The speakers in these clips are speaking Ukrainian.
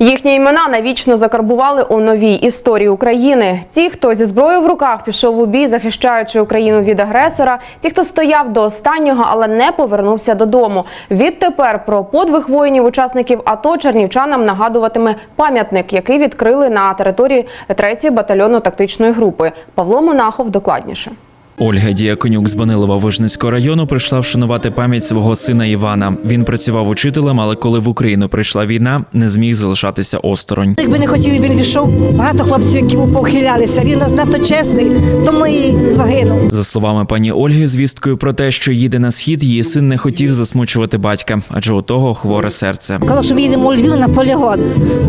Їхні імена навічно закарбували у новій історії України. Ті, хто зі зброєю в руках пішов у бій, захищаючи Україну від агресора, ті, хто стояв до останнього, але не повернувся додому. Відтепер про подвиг воїнів-учасників АТО чернівчанам нагадуватиме пам'ятник, який відкрили на території 3-ї батальйону тактичної групи. Павло Монахов докладніше. Ольга Діаконюк з Банилова Вижницького району прийшла вшанувати пам'ять свого сина Івана. Він працював учителем, але коли в Україну прийшла війна, не зміг залишатися осторонь. Якби не хотів, він пішов. Багато хлопців, які повхилялися. Він нас надто чесний, тому і загинув. За словами пані Ольги, звісткою про те, що їде на схід, її син не хотів засмучувати батька, адже у того хворе серце. Казав, що ми їдемо у Львів на полігон.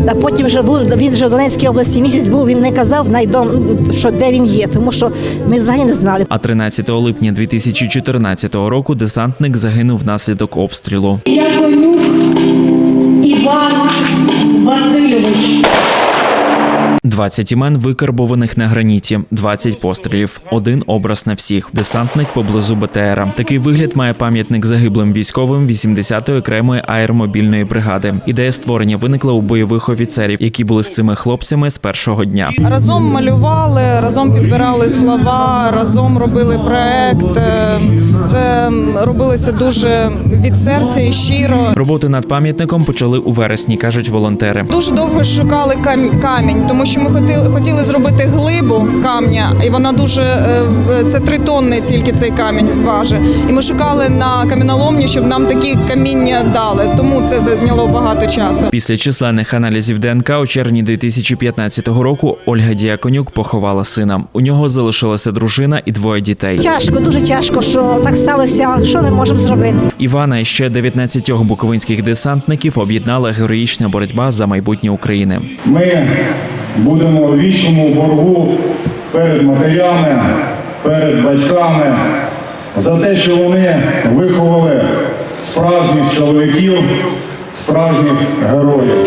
А потім вже був він вже в Донецькій області місяць був. Він не казав найдом, що де він є, тому що ми взагалі не знали. А 13 липня 2014 року десантник загинув внаслідок обстрілу. 20 імен викарбованих на граніті, 20 пострілів, один образ на всіх. Десантник поблизу БТРа. Такий вигляд має пам'ятник загиблим військовим 80-ї окремої аеромобільної бригади. Ідея створення виникла у бойових офіцерів, які були з цими хлопцями з першого дня. Разом малювали, разом підбирали слова, разом робили проект. Е, Це робилося дуже від серця і щиро. Роботи над пам'ятником почали у вересні, кажуть волонтери. Дуже довго шукали кам- камінь, тому що ми хотіли, хотіли зробити глибу камня, і вона дуже е, в- це три тонни тільки цей камінь важить. І ми шукали на каміноломні, щоб нам такі каміння дали. Тому це зайняло багато часу. Після численних аналізів ДНК у червні 2015 року Ольга Діаконюк поховала сина. У нього залишилася дружина і двоє дітей. Тяжко, дуже тяжко, що так сталося. Що ми можемо зробити? Івана і ще 19 буковинських десантників об'єднала героїчна боротьба за майбутнє України. Ми будемо в вічному боргу перед матерями, перед батьками за те, що вони виховали справжніх чоловіків, справжніх героїв.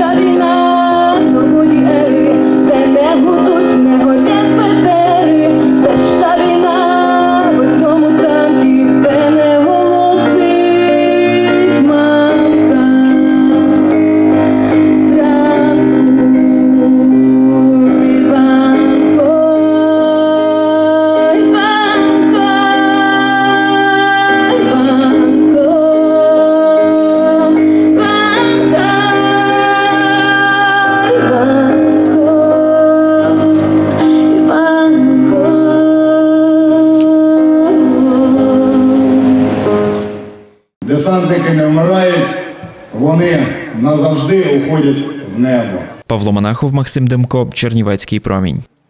Та війна нової ери, де не Десантники не вмирають, вони назавжди уходять в небо. Павло Монахов, Максим Демко, Чернівецький промінь.